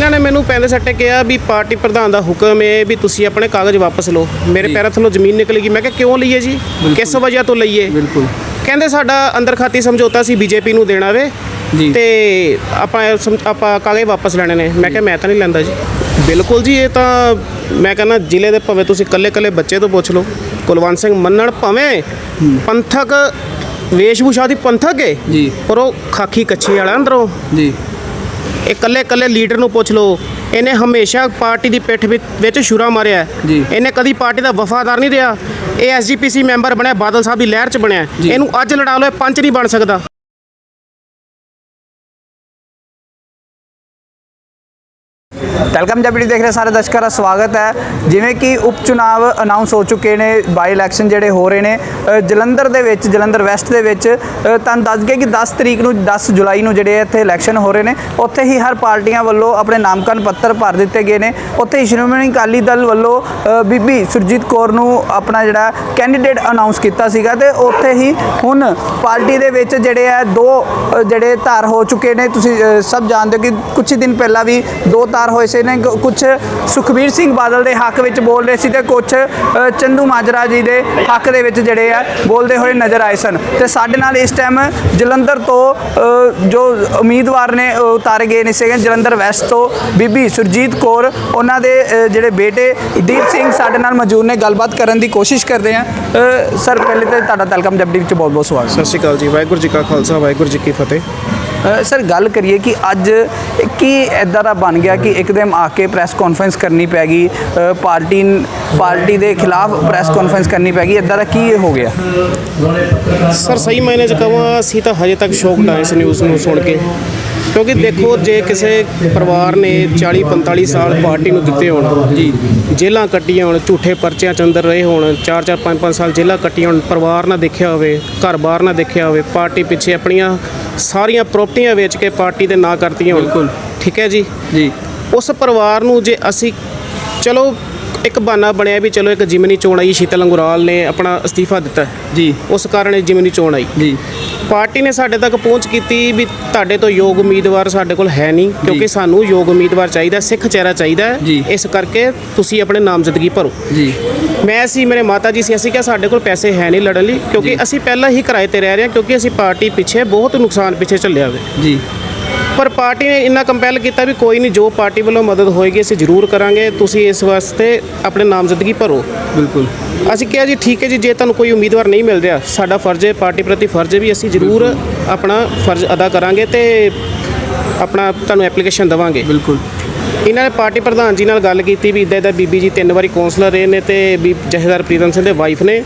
ਇਹਨਾਂ ਨੇ ਮੈਨੂੰ ਪੈਂਦੇ ਸੱਟੇ ਕਿਹਾ ਵੀ ਪਾਰਟੀ ਪ੍ਰਧਾਨ ਦਾ ਹੁਕਮ ਹੈ ਵੀ ਤੁਸੀਂ ਆਪਣੇ ਕਾਗਜ਼ ਵਾਪਸ ਲਓ। ਮੇਰੇ ਪੈਰਾਂ ਥੱਲੋਂ ਜ਼ਮੀਨ ਨਿਕਲੇਗੀ। ਮੈਂ ਕਿਹਾ ਕਿਉਂ ਲਈਏ ਜੀ? ਕਿਸ ਵਜ੍ਹਾ ਤੋਂ ਲਈਏ? ਬਿਲਕੁਲ। ਕਹਿੰਦੇ ਸਾਡਾ ਅੰਦਰ ਖਾਤੀ ਸਮਝੌਤਾ ਸੀ ਬੀਜੇਪੀ ਨੂੰ ਦੇਣਾ ਵੇ ਜੀ। ਤੇ ਆਪਾਂ ਆਪਾਂ ਕਾਗਜ਼ ਵਾਪਸ ਲੈਣੇ ਨੇ। ਮੈਂ ਕਿਹਾ ਮੈਂ ਤਾਂ ਨਹੀਂ ਲੈਂਦਾ ਜੀ। ਬਿਲਕੁਲ ਜੀ ਇਹ ਤਾਂ ਮੈਂ ਕਹਿੰਦਾ ਜ਼ਿਲ੍ਹੇ ਦੇ ਭਾਵੇਂ ਤੁਸੀਂ ਕੱਲੇ ਕੱਲੇ ਬੱਚੇ ਤੋਂ ਪੁੱਛ ਲਓ। ਕੁਲਵੰਤ ਸਿੰਘ ਮੰਨਣ ਭਾਵੇਂ ਪੰਥਕ ਵੇਸ਼ਭੂਸ਼ਾ ਦੀ ਪੰਥਕ ਹੈ ਜੀ। ਪਰ ਉਹ ਖਾਕੀ ਕੱਛੀ ਵਾਲਾ ਅੰਦਰੋਂ। ਜੀ। ਇਹ ਕੱਲੇ ਕੱਲੇ ਲੀਡਰ ਨੂੰ ਪੁੱਛ ਲਓ ਇਹਨੇ ਹਮੇਸ਼ਾ ਪਾਰਟੀ ਦੀ ਪਿੱਠ ਵਿੱਚ- ਛੁਰਾ ਮਾਰਿਆ। ਜੀ। ਇਹਨੇ ਕਦੀ ਪਾਰਟੀ ਦਾ ਵਫਾਦਾਰ ਨਹੀਂ ਰਿਹਾ ਇਹ ਐਸਜੀਪੀਸੀ ਮੈਂਬਰ ਬਣਿਆ ਬਾਦਲ ਸਾਹਿਬ ਦੀ ਲਹਿਰ 'ਚ ਬਣਿਆ। ਇਹਨੂੰ ਅੱਜ ਲੜਾ ਲਓ ਇਹ ਪੰਚ ਨਹੀਂ ਬਣ ਸਕਦਾ ਵੈਲਕਮ ਜਬੜੀ ਦੇਖ ਰਹੇ ਸਾਰੇ ਦਰਸ਼ਕਾਂ ਦਾ ਸਵਾਗਤ ਹੈ। ਜਿਵੇਂ ਕਿ ਉਪ ਚੁਣਾਵ ਅਨਾਉਂਸ ਹੋ ਚੁੱਕੇ ਨੇ ਬਾਈ ਇਲੈਕਸ਼ਨ ਜਿਹੜੇ ਹੋ ਰਹੇ ਨੇ ਅ, ਜਲੰਧਰ ਦੇ ਵਿੱਚ ਜਲੰਧਰ ਵੈਸਟ ਦੇ ਵਿੱਚ ਅ, ਤੁਹਾਨੂੰ ਦੱਸ ਗਏ ਕਿ 10 ਤਰੀਕ ਨੂੰ 10 ਜੁਲਾਈ ਨੂੰ ਜਿਹੜੇ ਇੱਥੇ ਇਲੈਕਸ਼ਨ ਹੋ ਰਹੇ ਨੇ ਉੱਥੇ ਹੀ ਹਰ ਪਾਰਟੀਆਂ ਵੱਲੋਂ ਆਪਣੇ ਨਾਮਕਰਨ ਪੱਤਰ ਭਰ ਦਿੱਤੇ ਗਏ ਨੇ। ਉੱਥੇ ਹੀ ਸ਼੍ਰੋਮਣੀ ਅਕਾਲੀ ਦਲ ਵੱਲੋਂ ਅ, ਬੀਬੀ ਸੁਰਜੀਤ ਕੌਰ ਨੂੰ ਆਪਣਾ ਜਿਹੜਾ ਕੈਂਡੀਡੇਟ ਅਨਾਉਂਸ ਕੀਤਾ ਸੀਗਾ ਤੇ ਉੱਥੇ ਹੀ ਹੁਣ ਪਾਰਟੀ ਦੇ ਵਿੱਚ ਜਿਹੜੇ ਹੈ ਦੋ ਅ, ਜਿਹੜੇ ਧਾਰ ਹੋ ਚੁੱਕੇ ਨੇ। ਤੁਸੀਂ ਅ, ਸਭ ਜਾਣਦੇ ਹੋ ਕਿ ਕੁਝ ਹੀ ਦਿਨ ਪਹਿਲਾਂ ਵੀ ਦੋ ਧਾਰ ਹੋਏ ਸੀ। ਨੇ ਕੁਝ ਸੁਖਬੀਰ ਸਿੰਘ ਬਾਦਲ ਦੇ ਹੱਕ ਵਿੱਚ ਬੋਲ ਰਹੇ ਸੀ ਤੇ ਕੁਝ ਅ, ਚੰਦੂ ਮਾਜਰਾ ਜੀ ਦੇ ਹੱਕ ਦੇ ਵਿੱਚ ਜਿਹੜੇ ਆ ਬੋਲਦੇ ਹੋਏ ਨਜ਼ਰ ਆਏ ਸਨ। ਤੇ ਸਾਡੇ ਨਾਲ ਇਸ ਟਾਈਮ ਜਲੰਧਰ ਤੋਂ ਜੋ ਉਮੀਦਵਾਰ ਨੇ ਉਤਾਰੇ ਗਏ ਨੇ ਸੀਗੇ ਜਲੰਧਰ ਵੈਸਟ ਤੋਂ ਬੀਬੀ ਸੁਰਜੀਤ ਕੌਰ। ਉਹਨਾਂ ਦੇ ਜਿਹੜੇ ਬੇਟੇ ਦੀਪ ਸਿੰਘ ਸਾਡੇ ਨਾਲ ਮੌਜੂਦ ਨੇ ਗੱਲਬਾਤ ਕਰਨ ਦੀ ਕੋਸ਼ਿਸ਼ ਕਰਦੇ ਆ। ਸਰ ਪਹਿਲੇ ਤਾਂ ਤੁਹਾਡਾ ਵੈਲਕਮ ਜਬਡੀ ਵਿੱਚ ਬਹੁਤ ਬਹੁਤ ਸਵਾਗਤ। ਸਤਿ ਸ਼੍ਰੀ ਅਕਾਲ ਜੀ ਵਾਹਿਗੁਰੂ ਜੀ ਕਾ ਖਾਲਸਾ ਵਾਹਿਗੁਰੂ ਜੀ ਕੀ ਫਤਿਹ। ਸਰ, ਗੱਲ ਕਰੀਏ ਕਿ ਅੱਜ ਕੀ ਐਦਾਂ ਦਾ ਬਣ ਗਿਆ ਕਿ ਇੱਕਦਮ ਆ ਕੇ ਪ੍ਰੈਸ ਕਾਨਫਰੰਸ ਕਰਨੀ ਪੈ ਗਈ ਪਾਰਟੀ ਪਾਰਟੀ ਦੇ ਖਿਲਾਫ ਪ੍ਰੈਸ ਕਾਨਫਰੰਸ ਕਰਨੀ ਪੈ ਗਈ ਐਦਾਂ ਦਾ ਕੀ ਹੋ ਗਿਆ? ਸਰ, ਸਹੀ ਮਾਇਨੇ 'ਚ ਕਹਾਂ ਅਸੀਂ ਤਾਂ ਹਜੇ ਤੱਕ ਸ਼ੌਕਡ ਹਾਂ ਇਸ ਨਿਊਜ਼ ਨੂੰ ਸੁਣ ਕੇ। ਕਿਉਂਕਿ ਦੇਖੋ ਜੇ ਕਿਸੇ ਪਰਿਵਾਰ ਨੇ 40 45 ਸਾਲ ਪਾਰਟੀ ਨੂੰ ਦਿੱਤੇ ਹੋਣ ਜੀ। ਜੇਲਾਂ ਕੱਟੀਆਂ ਹੋਣ ਝੂਠੇ ਪਰਚਿਆਂ 'ਚ ਅੰਦਰ ਰਹੇ ਹੋਣ 4 4 5 5 ਸਾਲ ਜੇਲਾਂ ਕੱਟੀਆਂ ਹੋਣ ਪਰਿਵਾਰ ਨਾ ਦੇਖਿਆ ਹੋਵੇ ਘਰ-ਬਾਰ ਨਾ ਦੇਖਿਆ ਹੋਵੇ ਪਾਰਟੀ ਪਿੱਛੇ ਆਪਣੀਆਂ ਸਾਰੀਆਂ ਪ੍ਰਾਪਰਟੀਆਂ ਵੇਚ ਕੇ ਪਾਰਟੀ ਦੇ ਨਾਂ ਕਰਤੀਆਂ ਹੋਣ। ਬਿਲਕੁਲ। ਠੀਕ ਹੈ ਜੀ? ਜੀ। ਉਸ ਪਰਿਵਾਰ ਨੂੰ ਜੇ ਅਸੀਂ ਚਲੋ ਇੱਕ ਬਹਾਨਾ ਬਣਿਆ ਵੀ ਚਲੋ ਇੱਕ ਜਿਮਨੀ ਚੋਣ ਆਈ ਸ਼ੀਤਲ ਅੰਗੁਰਾਲ ਨੇ ਆਪਣਾ ਅਸਤੀਫਾ ਦਿੱਤਾ। ਜੀ। ਉਸ ਕਾਰਨ ਇਹ ਜਿਮਨੀ ਚੋਣ ਆਈ। ਜੀ। ਪਾਰਟੀ ਨੇ ਸਾਡੇ ਤੱਕ ਪਹੁੰਚ ਕੀਤੀ ਵੀ ਤੁਹਾਡੇ ਤੋਂ ਯੋਗ ਉਮੀਦਵਾਰ ਸਾਡੇ ਕੋਲ ਹੈ ਨਹੀਂ ਕਿਉਂਕਿ ਸਾਨੂੰ ਯੋਗ ਉਮੀਦਵਾਰ ਚਾਹੀਦਾ ਸਿੱਖ ਚਿਹਰਾ ਚਾਹੀਦਾ। ਇਸ ਕਰਕੇ ਤੁਸੀਂ ਆਪਣੇ ਨਾਮਜ਼ਦਗੀ ਭਰੋ। ਜੀ। ਮੈਂ ਸੀ ਮੇਰੇ ਮਾਤਾ ਜੀ ਸੀ ਅਸੀਂ ਕਿਹਾ ਸਾਡੇ ਕੋਲ ਪੈਸੇ ਹੈ ਨਹੀਂ ਲੜਨ ਲਈ ਕਿਉਂਕਿ ਅਸੀਂ ਪਹਿਲਾਂ ਹੀ ਕਿਰਾਏ ਤੇ ਰਹਿ ਰਹੇ ਹਾਂ ਕਿਉਂਕਿ ਅਸੀਂ ਪਾਰਟੀ ਪਿੱਛੇ ਬਹੁਤ ਨੁਕਸਾਨ ਪਿੱਛੇ ਚੱਲਿਆ ਵੇ। ਜੀ। ਪਰ ਪਾਰਟੀ ਨੇ ਇੰਨਾ ਕੰਪੈਲ ਕੀਤਾ ਵੀ ਕੋਈ ਨਹੀਂ ਜੋ ਪਾਰਟੀ ਵੱਲੋਂ ਮਦਦ ਹੋਏਗੀ ਅਸੀਂ ਜ਼ਰੂਰ ਕਰਾਂਗੇ। ਤੁਸੀਂ ਇਸ ਵਾਸਤੇ ਆਪਣੇ ਨਾਮਜ਼ਦਗੀ ਭਰੋ। ਬਿਲਕੁਲ। ਅਸੀਂ ਕਿਹਾ ਜੀ ਠੀਕ ਹੈ ਜੀ ਜੇ ਤੁਹਾਨੂੰ ਕੋਈ ਉਮੀਦਵਾਰ ਨਹੀਂ ਮਿਲ ਰਿਹਾ ਸਾਡਾ ਫਰਜ਼ ਹੈ ਪਾਰਟੀ ਪ੍ਰਤੀ ਫਰਜ਼ ਹੈ ਵੀ ਅਸੀਂ ਜ਼ਰੂਰ ਆਪਣਾ ਫਰਜ਼ ਅਦਾ ਕਰਾਂਗੇ ਤੇ ਆਪਣਾ ਤੁਹਾਨੂੰ ਐਪਲੀਕੇਸ਼ਨ ਦੇਵਾਂਗੇ। ਬਿਲਕੁਲ। ਇਹਨਾਂ ਨੇ ਪਾਰਟੀ ਪ੍ਰਧਾਨ ਜੀ ਨਾਲ ਗੱਲ ਕੀਤੀ ਵੀ ਇਦਾਂ ਇਦਾਂ ਬੀਬੀ ਜੀ ਤਿੰਨ ਵਾਰੀ ਕੌਂਸਲਰ ਰਹੇ ਨੇ ਤੇ ਵੀ ਜਥੇਦਾਰ ਪ੍ਰੀਤਮ ਸਿੰਘ ਦੇ ਵਾਈਫ ਨੇ।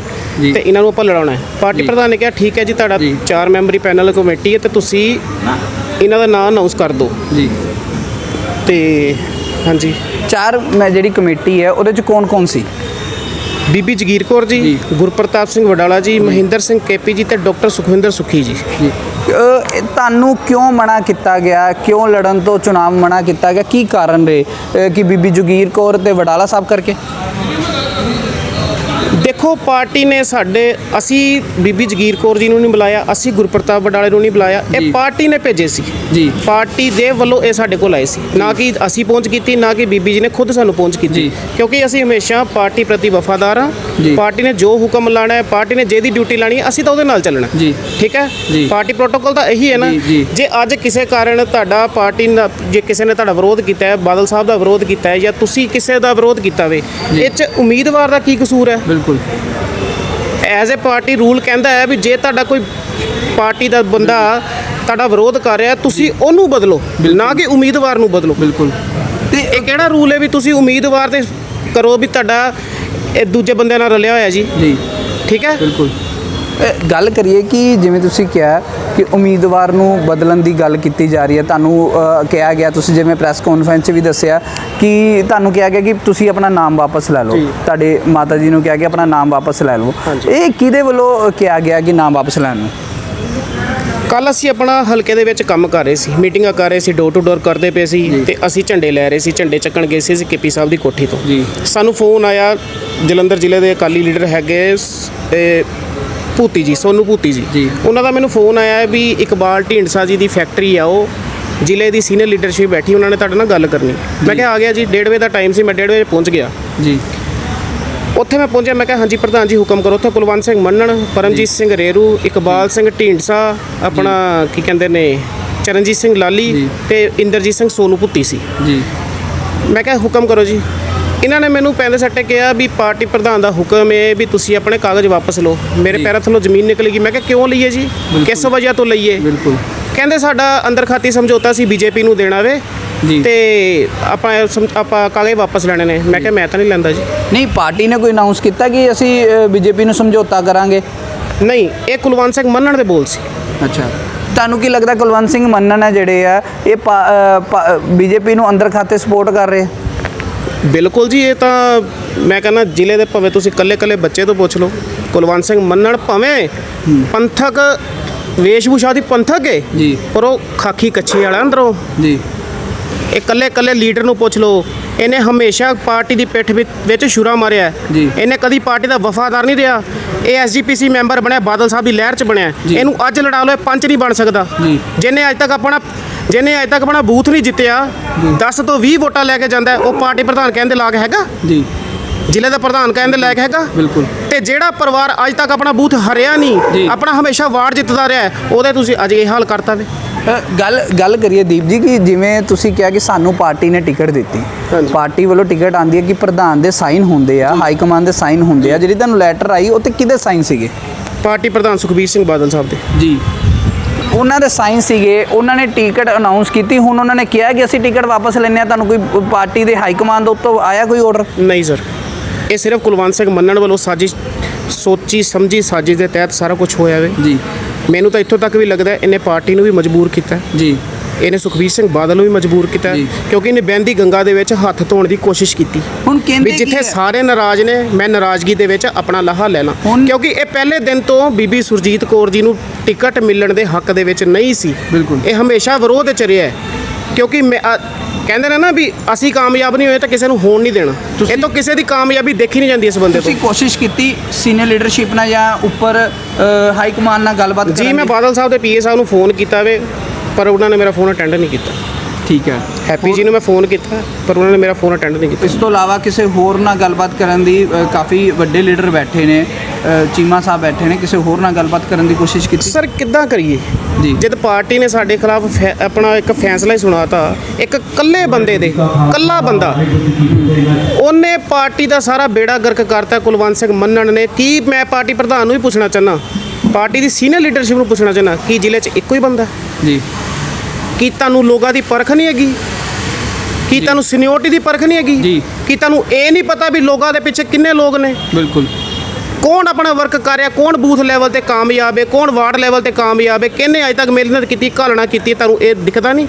ਤੇ ਇਹਨਾਂ ਨੂੰ ਆਪਾਂ ਲੜਾਉਣਾ ਹੈ। ਪਾਰਟੀ। ਪ੍ਰਧਾਨ ਨੇ ਕਿਹਾ ਠੀਕ ਹੈ ਜੀ ਤੁਹਾਡਾ। ਚਾਰ ਮੈਂਬਰੀ ਪੈਨਲ ਕਮੇਟੀ ਹੈ ਤੇ ਤੁਸੀਂ ਇਹਨਾਂ ਦਾ ਨਾਮ ਅਨਾਉਂਸ ਕਰ ਦਿਓ। ਜੀ। ਤੇ ਹਾਂਜੀ। ਚਾਰ ਮੈਂ ਜਿਹੜੀ ਕਮੇਟੀ ਹੈ ਉਹਦੇ ਚ ਕੌਣ ਕੌਣ ਸੀ? ਬੀਬੀ ਜਗੀਰ ਕੌਰ ਜੀ। ਗੁਰਪ੍ਰਤਾਪ ਸਿੰਘ ਵਡਾਲਾ ਜੀ ਮਹਿੰਦਰ ਸਿੰਘ ਕੇਪੀ ਜੀ ਤੇ ਡਾਕਟਰ ਸੁਖਵਿੰਦਰ ਸੁਖੀ ਜੀ। ਤੁਹਾਨੂੰ ਕਿਉਂ ਮਨਾ ਕੀਤਾ ਗਿਆ? ਕਿਉਂ ਲੜਨ ਤੋਂ ਚੁਣਾਵ ਮਨਾ ਕੀਤਾ ਗਿਆ? ਕੀ ਕਾਰਨ ਰਹੇ? ਕਿ ਬੀਬੀ ਜੁਗੀਰ ਕੌਰ ਤੇ ਵਡਾਲਾ ਸਾਹਿਬ ਕਰਕੇ? ਦੇਖੋ ਪਾਰਟੀ ਨੇ ਸਾਡੇ ਅਸੀਂ ਬੀਬੀ ਜਗੀਰ ਕੌਰ ਜੀ ਨੂੰ ਨਹੀਂ ਬੁਲਾਇਆ ਅਸੀਂ ਗੁਰਪ੍ਰਤਾਪ ਵਡਾਲੇ ਨੂੰ ਨਹੀਂ ਬੁਲਾਇਆ। ਇਹ ਪਾਰਟੀ ਨੇ ਭੇਜੇ ਸੀ ਜੀ। ਪਾਰਟੀ ਦੇ ਵੱਲੋਂ ਇਹ ਸਾਡੇ ਕੋਲ ਆਏ ਸੀ ਨਾ ਕਿ ਅਸੀਂ ਪਹੁੰਚ ਕੀਤੀ ਨਾ ਕਿ ਬੀਬੀ ਜੀ ਨੇ ਖੁਦ ਸਾਨੂੰ ਪਹੁੰਚ ਕੀਤੀ। ਕਿਉਂਕਿ ਅਸੀਂ ਹਮੇਸ਼ਾ ਪਾਰਟੀ ਪ੍ਰਤੀ ਵਫਾਦਾਰ ਹਾਂ। ਪਾਰਟੀ ਨੇ ਜੋ ਹੁਕਮ ਲਾਣਾ ਹੈ ਪਾਰਟੀ ਨੇ ਜਿਹਦੀ ਡਿਊਟੀ ਲਾਣੀ ਹੈ ਅਸੀਂ ਤਾਂ ਉਹਦੇ ਨਾਲ ਚੱਲਣਾ। ਜੀ। ਠੀਕ ਹੈ। ਪਾਰਟੀ ਪ੍ਰੋਟੋਕਾਲ ਤਾਂ ਇਹੀ ਹੈ ਨਾ। ਜੀ, ਅੱਜ ਕਿਸੇ ਕਾਰਨ ਤੁਹਾਡਾ ਪਾਰਟੀ ਜੇ ਕਿਸੇ ਨੇ ਤੁਹਾਡਾ ਵਿਰੋਧ ਕੀਤਾ ਹੈ ਬਾਦਲ ਸਾਹਿਬ ਦਾ ਵਿਰੋਧ ਕੀਤਾ ਹੈ ਜਾਂ ਤੁਸੀਂ ਕਿਸੇ ਦਾ ਵਿਰੋਧ ਕੀਤਾ ਵੇ ਇਹ 'ਚ ਉਮੀਦਵਾਰ ਦਾ ਕੀ ਕਸੂਰ ਹੈ? ਬਿਲਕੁਲ। ਐਜ਼ ਅ ਪਾਰਟੀ ਰੂਲ ਕਹਿੰਦਾ ਹੈ ਵੀ ਜੇ ਤੁਹਾਡਾ ਕੋਈ ਪਾਰਟੀ ਦਾ ਬੰਦਾ ਤੁਹਾਡਾ ਵਿਰੋਧ ਕਰ ਰਿਹਾ ਤੁਸੀਂ ਉਹਨੂੰ ਬਦਲੋ ਨਾ ਕਿ ਉਮੀਦਵਾਰ ਨੂੰ ਬਦਲੋ। ਬਿਲਕੁਲ। ਤੇ ਇਹ ਕਿਹੜਾ ਰੂਲ ਹੈ ਵੀ ਤੁਸੀਂ ਉਮੀਦਵਾਰ ਤੇ ਕਰੋ ਵੀ ਤੁਹਾਡਾ ਇਹ ਦੂਜੇ ਬੰਦੇ ਨਾਲ ਰਲਿਆ ਹੋਇਆ ਜੀ। ਜੀ। ਠੀਕ ਹੈ? ਬਿਲਕੁਲ। ਗੱਲ ਕਰੀਏ ਕਿ ਜਿਵੇਂ ਤੁਸੀਂ ਕਿਹਾ ਕਿ ਉਮੀਦਵਾਰ ਨੂੰ ਬਦਲਣ ਦੀ ਗੱਲ ਕੀਤੀ ਜਾ ਰਹੀ ਹੈ ਤੁਹਾਨੂੰ ਕਿਹਾ ਗਿਆ ਤੁਸੀਂ ਜਿਵੇਂ ਪ੍ਰੈਸ ਕਾਨਫਰੰਸ 'ਚ ਵੀ ਦੱਸਿਆ ਕਿ ਤੁਹਾਨੂੰ ਕਿਹਾ ਗਿਆ ਕਿ ਤੁਸੀਂ ਆਪਣਾ ਨਾਮ ਵਾਪਸ ਲੈ ਲਓ। ਤੁਹਾਡੇ ਮਾਤਾ ਜੀ ਨੂੰ ਕਿਹਾ ਗਿਆ ਆਪਣਾ ਨਾਮ ਵਾਪਸ ਲੈ ਲਓ। ਇਹ ਕਿਹਦੇ ਵੱਲੋਂ ਕਿਹਾ ਗਿਆ ਕਿ ਨਾਮ ਵਾਪਸ ਲੈਣ ਨੂੰ? ਕੱਲ ਅਸੀਂ ਆਪਣਾ ਹਲਕੇ ਦੇ ਵਿੱਚ ਕੰਮ ਕਰ ਰਹੇ ਸੀ ਮੀਟਿੰਗਾਂ ਕਰ ਰਹੇ ਸੀ ਡੋਰ ਟੂ ਡੋਰ ਕਰਦੇ ਪਏ ਸੀ ਤੇ ਅਸੀਂ ਝੰਡੇ ਲੈ ਰਹੇ ਸੀ ਝੰਡੇ ਚੱਕਣ ਗਏ ਸੀ ਕੇਪੀ ਸਾਹਿਬ ਦੀ ਕੋਠੀ ਤੋਂ। ਜੀ। ਸਾਨੂੰ ਫੋਨ ਆਇਆ ਜਲੰਧਰ ਜ਼ਿਲ੍ਹੇ ਦੇ ਅਕਾਲੀ ਲੀਡਰ ਹੈਗੇ ਤੇ ਭੂਤੀ ਜੀ ਸੋਨੂ ਭੂਤੀ ਜੀ। ਉਹਨਾਂ ਦਾ ਮੈਨੂੰ ਫੋਨ ਆਇਆ ਵੀ ਇਕਬਾਲ ਢੀਂਡਸਾ ਜੀ ਦੀ ਫੈਕਟਰੀ ਆ ਉਹ ਜ਼ਿਲ੍ਹੇ ਦੀ ਸੀਨੀਅਰ ਲੀਡਰਸ਼ਿਪ ਬੈਠੀ ਉਹਨਾਂ ਨੇ ਤੁਹਾਡੇ ਨਾਲ ਗੱਲ ਕਰਨੀ। ਮੈਂ ਕਿਹਾ ਆ ਗਿਆ ਜੀ 1:30 ਵਜੇ ਦਾ ਟਾਈਮ ਸੀ ਮੈਂ 1:30 ਵਜੇ ਪਹੁੰਚ ਗਿਆ। ਜੀ। ਉੱਥੇ ਮੈਂ ਪਹੁੰਚਿਆ ਮੈਂ ਕਿਹਾ ਹਾਂਜੀ ਪ੍ਰਧਾਨ ਜੀ ਹੁਕਮ ਕਰੋ। ਉੱਥੇ ਕੁਲਵੰਤ ਸਿੰਘ ਮੰਨਣ ਪਰਮਜੀਤ ਸਿੰਘ ਰੇਰੂ ਇਕਬਾਲ ਸਿੰਘ ਢੀਂਡਸਾ ਆਪਣਾ ਕੀ ਕਹਿੰਦੇ ਨੇ ਚਰਨਜੀਤ ਸਿੰਘ ਲਾਲੀ। ਤੇ ਇੰਦਰਜੀਤ ਸਿੰਘ ਸੋਨੂ ਪੁੱਤੀ ਸੀ। ਜੀ। ਮੈਂ ਕਿਹਾ ਹੁਕਮ ਕਰੋ ਜੀ। ਇਹਨਾਂ ਨੇ ਮੈਨੂੰ ਪੈਂਦੇ ਸੱਟੇ ਕਿਹਾ ਵੀ ਪਾਰਟੀ ਪ੍ਰਧਾਨ ਦਾ ਹੁਕਮ ਹੈ ਵੀ ਤੁਸੀਂ ਆਪਣੇ ਕਾਗਜ਼ ਵਾਪਸ ਲਓ। ਮੇਰੇ ਪੈਰਾਂ ਥੱਲੋਂ ਜ਼ਮੀਨ ਨਿਕਲ ਗਈ। ਮੈਂ ਕਿਹਾ ਕਿਉਂ ਲਈਏ ਜੀ? ਕਿਸ ਵਜ੍ਹਾ ਤੋਂ ਲਈਏ? ਬਿਲਕੁਲ। ਕਹਿੰਦੇ ਸਾਡਾ ਅੰਦਰ ਖਾਤੀ ਸਮਝੌਤਾ ਸੀ ਬੀਜੇਪੀ ਨੂੰ ਦੇਣਾ ਵੇ। ਜੀ। ਤੇ ਆਪਾਂ ਸਮ- ਆਪਾਂ ਕਾਗਜ਼ ਵਾਪਸ ਲੈਣੇ ਨੇ? ਮੈਂ ਕਿਹਾ ਮੈਂ ਤਾਂ ਨਹੀਂ ਲੈਂਦਾ ਜੀ। ਨਹੀਂ ਪਾਰਟੀ ਨੇ ਕੋਈ ਅਨਾਉਂਸ ਕੀਤਾ ਕਿ ਅਸੀਂ ਬੀਜੇਪੀ ਨੂੰ ਸਮਝੌਤਾ ਕਰਾਂਗੇ? ਨਹੀਂ ਇਹ ਕੁਲਵੰਤ ਸਿੰਘ ਮੰਨਣ ਦੇ ਬੋਲ ਸੀ। ਅੱਛਾ। ਤੁਹਾਨੂੰ ਕੀ ਲੱਗਦਾ ਕੁਲਵੰਤ ਸਿੰਘ ਮੰਨਣ ਹੈ ਜਿਹੜੇ ਆ ਇਹ ਬੀਜੇਪੀ ਨੂੰ ਅੰਦਰ ਖਾਤੇ ਸਪੋਰਟ ਕਰ ਰਹੇ ਆ? ਬਿਲਕੁਲ ਜੀ ਇਹ ਤਾਂ ਮੈਂ ਕਹਿੰਦਾ ਜ਼ਿਲ੍ਹੇ ਦੇ ਭਾਵੇਂ ਤੁਸੀਂ ਕੱਲੇ ਕੱਲੇ ਬੱਚੇ ਤੋਂ ਪੁੱਛ ਲਓ ਕੁਲਵੰਤ ਸਿੰਘ ਮੰਨਣ ਭਾਵੇਂ ਪੰਥਕ ਵੇਸ਼ਭੂਸ਼ਾ ਦੀ ਪੰਥਕ ਹੈ ਜੀ। ਪਰ ਉਹ ਖਾਕੀ ਕੱਚੀ ਵਾਲਾ ਅੰਦਰੋਂ। ਜੀ। ਇਹ ਕੱਲੇ ਕੱਲੇ ਲੀਡਰ ਨੂੰ ਪੁੱਛ ਲਓ। ਇਹਨੇ ਹਮੇਸ਼ਾ ਪਾਰਟੀ ਦੀ ਪਿੱਠ ਵਿੱਚ- ਛੁਰਾ ਮਾਰਿਆ। ਇਹਨੇ ਕਦੀ ਪਾਰਟੀ ਦਾ ਵਫਾਦਾਰ ਨਹੀਂ ਰਿਹਾ। ਇਹ ਐਸਜੀਪੀਸੀ ਮੈਂਬਰ ਬਣਿਆ ਬਾਦਲ ਸਾਹਿਬ ਦੀ ਲਹਿਰ 'ਚ ਬਣਿਆ। ਇਹਨੂੰ ਅੱਜ ਲੜਾ ਲਓ ਪੰਚ ਨਹੀਂ ਬਣ ਸਕਦਾ। ਜਿਹਨੇ ਅੱਜ ਤੱਕ ਆਪਣਾ ਜਿਹਨੇ ਅੱਜ ਤੱਕ ਆਪਣਾ ਬੂਥ ਨਹੀਂ ਜਿੱਤਿਆ 10 ਤੋਂ 20 ਵੋਟਾਂ ਲੈ ਕੇ ਜਾਂਦਾ ਉਹ ਪਾਰਟੀ ਪ੍ਰਧਾਨ ਕਹਿੰਦੇ ਲਾਗ ਹੈਗਾ? ਜੀ। ਜ਼ਿਲ੍ਹੇ ਦਾ ਪ੍ਰਧਾਨ ਕਹਿੰਦੇ ਲਾਇਕ ਹੈਗਾ? ਬਿਲਕੁਲ। ਤੇ ਜਿਹੜਾ ਪਰਿਵਾਰ ਅੱਜ ਤੱਕ ਆਪਣਾ ਬੂਥ ਹਰਿਆ। ਨਹੀਂ ਆਪਣਾ ਹਮੇਸ਼ਾ ਵਾਰਡ ਜਿੱਤਦਾ ਰਿਹਾ ਉਹਦੇ ਤੁਸੀਂ ਅੱਜ ਇਹ ਹਾਲ ਕਰਤਾ ਵੇ। ਗੱਲ ਗੱਲ ਕਰੀਏ ਦੀਪ ਜੀ ਕਿ ਜਿਵੇਂ ਤੁਸੀਂ ਕਿਹਾ ਕਿ ਸਾਨੂੰ ਪਾਰਟੀ ਨੇ ਟਿਕਟ ਦਿੱਤੀ। ਪਾਰਟੀ ਵੱਲੋਂ ਟਿਕਟ ਆਂਦੀ ਹੈ ਕਿ ਪ੍ਰਧਾਨ ਦੇ ਸਾਈਨ ਹੁੰਦੇ ਆ ਹਾਈ ਕਮਾਂਡ ਦੇ ਸਾਈਨ ਹੁੰਦੇ ਆ ਜਿਹੜੀ ਤੁਹਾਨੂੰ ਲੈਟਰ ਆਈ ਉਹ ਤੇ ਕਿਹਦੇ ਸਾਈਨ ਸੀਗੇ? ਪਾਰਟੀ ਪ੍ਰਧਾਨ ਸੁਖਬੀਰ ਸਿੰਘ ਬਾਦਲ ਸਾਹਿਬ ਦੇ। ਜੀ। ਉਹਨਾਂ ਦੇ ਸਾਈਨ ਸੀਗੇ ਉਹਨਾਂ ਨੇ ਟਿਕਟ ਅਨਾਉਂਸ ਕੀਤੀ ਹੁਣ ਉਹਨਾਂ ਨੇ ਕਿਹਾ ਕਿ ਅਸੀਂ ਟਿਕਟ ਵਾਪਸ ਲੈਣੇ ਆ ਤੁਹਾਨੂੰ ਕੋਈ ਪਾਰਟੀ ਦੇ ਹਾਈ ਕਮਾਂਡ ਉੱਤੋਂ ਆਇਆ ਕੋਈ ਆਰਡਰ ਨਹੀਂ ਸਰ ਇਹ ਸਿਰਫ ਕੁਲਵੰਤ ਸਿੰਘ ਮੰਨਣ ਵੱਲੋਂ ਸਾਜ਼ਿਸ਼ ਸੋਚੀ ਸਮਝੀ ਸਾਜ਼ਿਸ਼ ਦੇ ਤਹਿਤ ਸਾਰਾ ਕੁਝ ਹੋਇਆ ਵੇ। ਜੀ। ਮੈਨੂੰ ਤਾਂ ਇੱਥੋਂ ਤੱਕ ਵੀ ਲੱਗਦਾ ਇਹਨੇ ਪਾਰਟੀ ਨੂੰ ਵੀ ਮਜਬੂਰ ਕੀਤਾ। ਜੀ ਇਹਨੇ ਸੁਖਬੀਰ ਸਿੰਘ ਬਾਦਲ ਨੂੰ ਵੀ ਮਜਬੂਰ ਕੀਤਾ। ਕਿਉਂਕਿ ਇਹਨੇ ਬਹਿੰਦੀ ਗੰਗਾ ਦੇ ਵਿੱਚ ਹੱਥ ਧੋਣ ਦੀ ਕੋਸ਼ਿਸ਼ ਕੀਤੀ ਹੁਣ ਵੀ ਕਹਿੰਦੇ ਕੀ ਜਿੱਥੇ? ਸਾਰੇ ਨਾਰਾਜ਼ ਨੇ ਮੈਂ ਨਾਰਾਜ਼ਗੀ ਦੇ ਵਿੱਚ ਆਪਣਾ ਲਾਹਾ ਲੈਣਾ ਹੁਣ- ਕਿਉਂਕਿ ਇਹ ਪਹਿਲੇ ਦਿਨ ਤੋਂ ਬੀਬੀ ਸੁਰਜੀਤ ਕੌਰ ਜੀ ਨੂੰ ਟਿਕਟ ਮਿਲਣ ਦੇ ਹੱਕ ਦੇ ਵਿੱਚ ਨਹੀਂ ਸੀ ਬਿਲਕੁਲ। ਇਹ ਹਮੇਸ਼ਾ ਵਿਰੋਧ ਚ ਰਿਹਾ ਹੈ ਕਿਉਂਕਿ ਮੈਂ ਅ, ਕਹਿੰਦੇ ਨੇ ਨਾ ਵੀ ਅਸੀਂ ਕਾਮਯਾਬ ਨਹੀਂ ਹੋਏ ਤਾਂ ਕਿਸੇ ਨੂੰ ਹੋਣ ਨਹੀਂ ਦੇਣਾ। ਇਹ ਤੋਂ ਕਿਸੇ ਦੀ ਕਾਮਯਾਬੀ ਦੇਖੀ ਨਹੀਂ ਜਾਂਦੀ ਇਸ ਬੰਦੇ ਤੋਂ। ਤੁਸੀਂ ਕੋਸ਼ਿਸ਼ ਕੀਤੀ ਸੀਨੀਅਰ ਲੀਡਰਸ਼ਿਪ ਨਾਲ ਜਾਂ ਉੱਪਰ ਹਾਈ ਕਮਾਂਡ ਨਾਲ ਗੱਲਬਾਤ ਜੀ ਕਰਨ ਮੈਂ ਦੀ? ਬਾਦਲ ਸਾਹਿਬ ਦੇ ਪੀਏ ਸਾਹਿਬ ਨੂੰ ਫੋਨ ਕੀਤਾ ਵੇ ਪਰ ਉਹਨਾਂ ਨੇ ਮੇਰਾ ਫੋਨ ਅਟੈਂਡ ਨਹੀਂ ਕੀਤਾ। ਠੀਕ ਹੈ। ਹੈਪੀ ਜੀ ਨੂੰ ਮੈਂ ਫੋਨ ਕੀਤਾ ਪਰ ਉਹਨਾਂ ਨੇ ਮੇਰਾ ਫੋਨ ਅਟੈਂਡ ਨਹੀਂ ਕੀਤਾ। ਇਸ ਤੋਂ ਇਲਾਵਾ ਕਿਸੇ ਹੋਰ ਨਾਲ ਗੱਲਬਾਤ ਕਰਨ ਦੀ ਅ, ਕਾਫੀ ਵੱਡੇ ਲੀਡਰ ਬੈਠੇ ਨੇ ਅ, ਚੀਮਾ ਸਾਹਿਬ ਬੈਠੇ ਨੇ ਕਿਸੇ ਹੋਰ ਨਾਲ ਗੱਲਬਾਤ ਕਰਨ ਦੀ ਕੋਸ਼ਿਸ਼ ਕੀਤੀ? ਸਰ ਕਿੱਦਾਂ ਕਰੀਏ? ਜੀ। ਜਦ ਪਾਰਟੀ ਨੇ ਸਾਡੇ ਖਿਲਾਫ ਫੈ- ਆਪਣਾ ਇੱਕ ਫੈਸਲਾ ਹੀ ਸੁਣਾਤਾ ਇੱਕ ਕੱਲੇ ਬੰਦੇ ਦੇ ਕੱਲਾ ਬੰਦਾ ਉਹਨੇ ਪਾਰਟੀ ਦਾ ਸਾਰਾ ਬੇੜਾ ਗਰਕ ਕਰਤਾ ਕੁਲਵੰਤ ਸਿੰਘ ਮੰਨਣ ਨੇ। ਕੀ ਮੈਂ ਪਾਰਟੀ ਪ੍ਰਧਾਨ ਨੂੰ ਵੀ ਪੁੱਛਣਾ ਚਾਹਨਾ ਪਾਰਟੀ ਦੀ ਸੀਨੀਅਰ ਲੀਡਰਸ਼ਿਪ ਨੂੰ ਪੁੱਛਣਾ ਚਾਹਨਾ ਕੀ ਜ਼ਿਲ੍ਹੇ 'ਚ ਇੱਕੋ ਹੀ ਬੰਦਾ? ਜੀ। ਕੀ ਤੁਹਾਨੂੰ ਲੋਕਾਂ ਦੀ ਪਰਖ ਨਹੀਂ ਹੈਗੀ? ਕੀ ਤੁਹਾਨੂੰ ਸੀਨੀਅਰਟੀ ਦੀ ਪਰਖ ਨਹੀਂ ਹੈਗੀ? ਜੀ। ਕੀ ਤੁਹਾਨੂੰ ਇਹ ਨਹੀਂ ਪਤਾ ਵੀ ਲੋਕਾਂ ਦੇ ਪਿੱਛੇ ਕਿੰਨੇ ਲੋਕ ਨੇ? ਬਿਲਕੁਲ। ਕੌਣ ਆਪਣਾ ਵਰਕ ਕਰ ਰਿਹਾ? ਕੌਣ ਬੂਥ ਲੈਵਲ ਤੇ ਕਾਮਯਾਬ ਹੈ? ਕੌਣ ਵਾਰਡ ਲੈਵਲ ਤੇ ਕਾਮਯਾਬ ਹੈ? ਕਿਹਨੇ ਅਜੇ ਤੱਕ ਮਿਹਨਤ ਕੀਤੀ ਘਾਲਣਾ ਕੀਤੀ ਤੁਹਾਨੂੰ ਇਹ ਦਿਖਦਾ ਨਹੀਂ?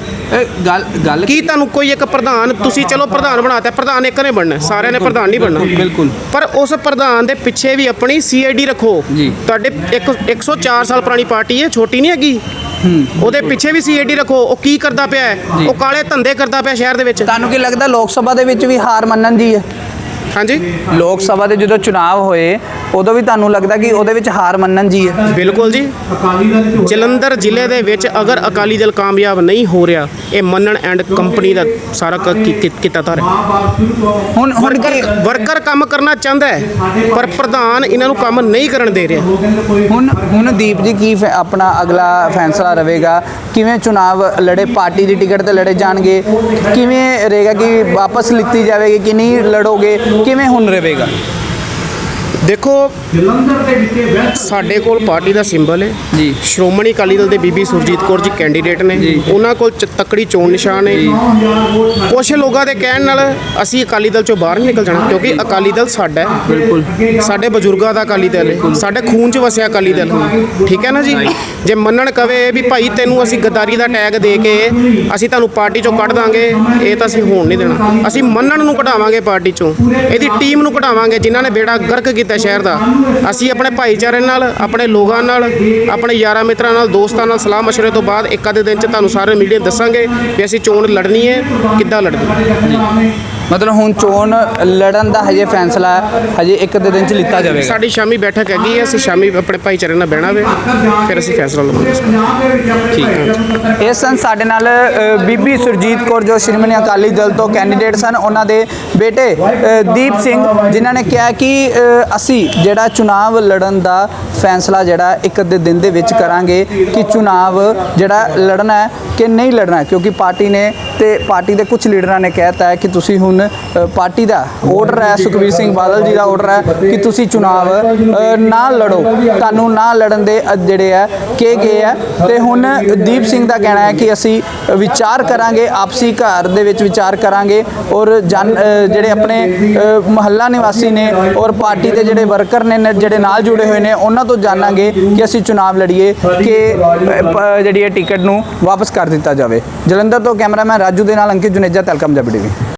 ਗੱਲ ਗੱਲ ਕੀ ਤੁਹਾਨੂੰ ਕੋਈ ਇੱਕ ਪ੍ਰਧਾਨ ਤੁਸੀਂ ਚਲੋ ਪ੍ਰਧਾਨ ਬਣਾਤਾ ਪ੍ਰਧਾਨ ਇੱਕ ਨੇ ਬਣਨਾ ਸਾਰਿਆਂ ਨੇ ਪ੍ਰਧਾਨ ਨਹੀਂ ਬਣਨਾ। ਬਿਲਕੁਲ। ਪਰ ਉਸ ਪ੍ਰਧਾਨ ਦੇ ਪਿੱਛੇ ਵੀ ਆਪਣੀ ਸੀਆਈਡੀ ਰੱਖੋ। ਜੀ। ਤੁਹਾਡੇ ਇੱਕ 104 ਸਾਲ ਪੁਰਾਣੀ ਪਾਰਟੀ ਹੈ ਛੋਟੀ ਨਹੀਂ ਹੈਗੀ? ਉਹਦੇ ਪਿੱਛੇ ਵੀ ਸੀਆਈਡੀ ਰੱਖੋ ਉਹ ਕੀ ਕਰਦਾ ਪਿਆ ਹੈ? ਉਹ ਕਾਲੇ ਧੰਦੇ ਕਰਦਾ ਪਿਆ ਸ਼ਹਿਰ ਦੇ ਵਿੱਚ। ਤੁਹਾਨੂੰ ਕੀ ਲੱਗਦਾ ਲੋਕ ਸਭਾ ਦੇ ਵਿੱਚ ਵੀ ਹਾਰ ਮੰਨਣ ਦੀ ਹੈ? ਹਾਂਜੀ। ਲੋਕ ਸਭਾ ਦੇ ਜਦੋਂ ਚੁਣਾਵ ਹੋਏ ਉਦੋਂ ਵੀ ਤੁਹਾਨੂੰ ਲੱਗਦਾ ਕਿ ਉਹਦੇ ਵਿੱਚ ਹਾਰ ਮੰਨਣ ਜੀ ਹੈ? ਬਿਲਕੁਲ ਜੀ। ਜਲੰਧਰ ਜ਼ਿਲ੍ਹੇ ਦੇ ਵਿੱਚ ਅਗਰ ਅਕਾਲੀ ਦਲ ਕਾਮਯਾਬ ਨਹੀਂ ਹੋ ਰਿਹਾ ਇਹ ਮੰਨਣ ਐਂਡ ਕੰਪਨੀ ਦਾ ਸਾਰਾ ਕੀਤਾ ਹੈ ਹੁਣ ਹੁਣ ਵਰਕਰ ਕੀ- ਵਰਕਰ ਕੰਮ ਕਰਨਾ ਚਾਹੁੰਦਾ ਹੈ ਪਰ ਪ੍ਰਧਾਨ ਇਹਨਾਂ ਨੂੰ ਕੰਮ ਨਹੀਂ ਕਰਨ ਦੇ ਰਿਹਾ। ਹੁਣ ਹੁਣ ਦੀਪ ਜੀ ਕੀ ਆਪਣਾ ਅਗਲਾ ਫੈਸਲਾ ਰਹੇਗਾ? ਕਿਵੇਂ ਚੁਣਾਵ ਲੜੇ? ਪਾਰਟੀ ਦੀ ਟਿਕਟ ਤੇ ਲੜੇ ਜਾਣਗੇ? ਕਿਵੇਂ ਰਹੇਗਾ ਕਿ ਵਾਪਸ ਲਿੱਤੀ ਜਾਵੇਗੀ ਕਿ ਨਹੀਂ ਲੜੋਗੇ? ਕਿਵੇਂ ਹੁਣ ਰਹੇਗਾ? ਦੇਖੋ ਸਾਡੇ ਕੋਲ ਪਾਰਟੀ ਦਾ ਸਿੰਬਲ ਹੈ। ਜੀ। ਸ਼੍ਰੋਮਣੀ ਅਕਾਲੀ ਦਲ ਦੇ ਬੀਬੀ ਸੁਰਜੀਤ ਕੌਰ ਜੀ ਕੈਂਡੀਡੇਟ ਨੇ। ਉਹਨਾਂ ਕੋਲ ਤੱਕੜੀ ਚੋਣ ਨਿਸ਼ਾਨ ਹੈ। ਕੁਝ ਲੋਕਾਂ ਦੇ ਕਹਿਣ ਨਾਲ ਅਸੀਂ ਅਕਾਲੀ ਦਲ ਚੋਂ ਬਾਹਰ ਨਹੀਂ ਨਿਕਲ ਜਾਣਾ ਕਿਉਂਕਿ ਅਕਾਲੀ ਦਲ ਸਾਡਾ ਹੈ। ਬਿਲਕੁਲ। ਸਾਡੇ ਬਜ਼ੁਰਗਾਂ ਦਾ ਅਕਾਲੀ ਦਲ ਹੈ। ਸਾਡੇ ਖੂਨ 'ਚ ਵਸਿਆ ਅਕਾਲੀ ਦਲ। ਠੀਕ ਹੈ ਨਾ ਜੀ? ਜੇ। ਮੰਨਣ ਕਵੇ ਵੀ ਭਾਈ ਤੈਨੂੰ ਅਸੀਂ ਗੱਦਾਰੀ ਦਾ ਟੈਗ ਦੇ ਕੇ ਅਸੀਂ ਤੁਹਾਨੂੰ ਪਾਰਟੀ 'ਚੋਂ ਕੱਢ ਦਾਂਗੇ ਇਹ ਤਾਂ ਅਸੀਂ ਹੋਣ ਨਹੀਂ ਦੇਣਾ। ਅਸੀਂ ਮੰਨਣ ਨੂੰ ਕਢਾਵਾਂਗੇ ਪਾਰਟੀ 'ਚੋਂ। ਇਹਦੀ ਟੀਮ ਨੂੰ ਕਢਾਵਾਂਗੇ ਜਿਨ੍ਹਾਂ ਨੇ ਬੇੜਾ ਗਰਕ ਕੀਤਾ ਸ਼ਹਿਰ ਦਾ। ਅਸੀਂ ਆਪਣੇ ਭਾਈਚਾਰੇ ਨਾਲ, ਆਪਣੇ ਲੋਕਾਂ ਨਾਲ, ਆਪਣੇ ਯਾਰਾਂ ਮਿੱਤਰਾਂ ਨਾਲ, ਦੋਸਤਾਂ ਨਾਲ ਸਲਾਹ ਮਸ਼ਵਰੇ ਤੋਂ ਬਾਅਦ ਇੱਕ ਅੱਧੇ ਦਿਨ 'ਚ ਤੁਹਾਨੂੰ ਸਾਰੇ ਮੀਡੀਆ ਦੱਸਾਂਗੇ ਵੀ ਅਸੀਂ ਚੋਣ ਲੜਨੀ ਹੈ, ਕਿੱਦਾਂ ਲੜਨੀ ਹੈ। ਮਤਲਬ ਹੁਣ ਚੋਣ ਲੜਨ ਦਾ ਹਜੇ ਫੈਸਲਾ ਹਜੇ ਇੱਕ ਦੇ ਦਿਨ ਚ ਲਿੱਤਾ ਜਾਵੇਗਾ। ਸਾਡੀ ਸ਼ਾਮੀ ਬੈਠਕ ਹੈਗੀ ਹੈ ਅਸੀਂ ਸ਼ਾਮੀ ਆਪਣੇ ਭਾਈਚਾਰੇ ਨਾਲ ਬਹਿਣਾ ਵੇ ਫਿਰ ਅਸੀਂ ਫੈਸਲਾ ਲਵਾਂਗੇ। ਠੀਕ ਹੈ। ਇਸ ਸਨ ਸਾਡੇ ਨਾਲ ਅ, ਬੀਬੀ ਸੁਰਜੀਤ ਕੌਰ ਜੋ ਸ਼੍ਰੋਮਣੀ ਅਕਾਲੀ ਦਲ ਤੋਂ ਕੈਂਡੀਡੇਟ ਸਨ ਉਹਨਾਂ ਦੇ ਬੇਟੇ ਅ, ਦੀਪ ਸਿੰਘ ਜਿਨ੍ਹਾਂ ਨੇ ਕਿਹਾ ਕਿ ਅ, ਅਸੀਂ ਜਿਹੜਾ ਚੁਣਾਵ ਲੜਨ ਦਾ ਫੈਸਲਾ ਜਿਹੜਾ ਇੱਕ ਅੱਧੇ ਦਿਨ ਦੇ ਵਿੱਚ ਕਰਾਂਗੇ ਕਿ ਚੁਣਾਵ ਜਿਹੜਾ ਲੜਨਾ ਹੈ ਕਿ ਨਹੀਂ ਲੜਨਾ ਹੈ ਕਿਉਂਕਿ ਪਾਰਟੀ ਨੇ ਤੇ ਪਾਰਟੀ ਦੇ ਕੁਝ ਲੀਡਰਾਂ ਨੇ ਕਹਿਤਾ ਹੈ ਕਿ ਤੁਸੀਂ ਹੁਣ ਪਾਰਟੀ ਦਾ ਆਰਡਰ ਹੈ ਸੁਖਬੀਰ ਸਿੰਘ ਬਾਦਲ ਜੀ ਦਾ ਆਰਡਰ ਹੈ ਕਿ ਤੁਸੀਂ ਚੁਣਾਵ ਨਾ ਲੜੋ ਤੁਹਾਨੂੰ ਨਾ ਲੜਨ ਦੇ ਜਿਹੜੇ ਹੈ ਕੇ ਗਏ ਆ ਤੇ ਹੁਣ ਦੀਪ ਸਿੰਘ ਦਾ ਕਹਿਣਾ ਹੈ ਕਿ ਅਸੀਂ ਵਿਚਾਰ ਕਰਾਂਗੇ ਆਪਸੀ ਘਰ ਦੇ ਵਿੱਚ ਵਿਚਾਰ ਕਰਾਂਗੇ ਔਰ ਜਨ ਜਿਹੜੇ ਆਪਣੇ ਅ, ਮੁਹੱਲਾ ਨਿਵਾਸੀ ਨੇ ਔਰ ਪਾਰਟੀ ਦੇ ਜਿਹੜੇ ਵਰਕਰ ਨੇ ਜਿਹੜੇ ਨਾਲ ਜੁੜੇ ਹੋਏ ਨੇ ਉਹਨਾਂ ਤੋਂ ਜਾਣਾਂਗੇ ਕਿ ਅਸੀਂ ਚੁਣਾਵ ਲੜੀਏ ਕਿ ਜਿਹੜੀ ਇਹ ਟਿਕਟ ਨੂੰ ਵਾਪਸ ਕਰ ਦਿੱਤਾ ਜਾਵੇ। ਜਲੰਧਰ ਤੋਂ ਕੈਮਰਾਮੈਨ ਰਾਜੂ ਦੇ ਨਾਲ ਅੰਕਿਤ ਜੁਨੇਜਾ ਤਲਕਮ ਜਬੜੀ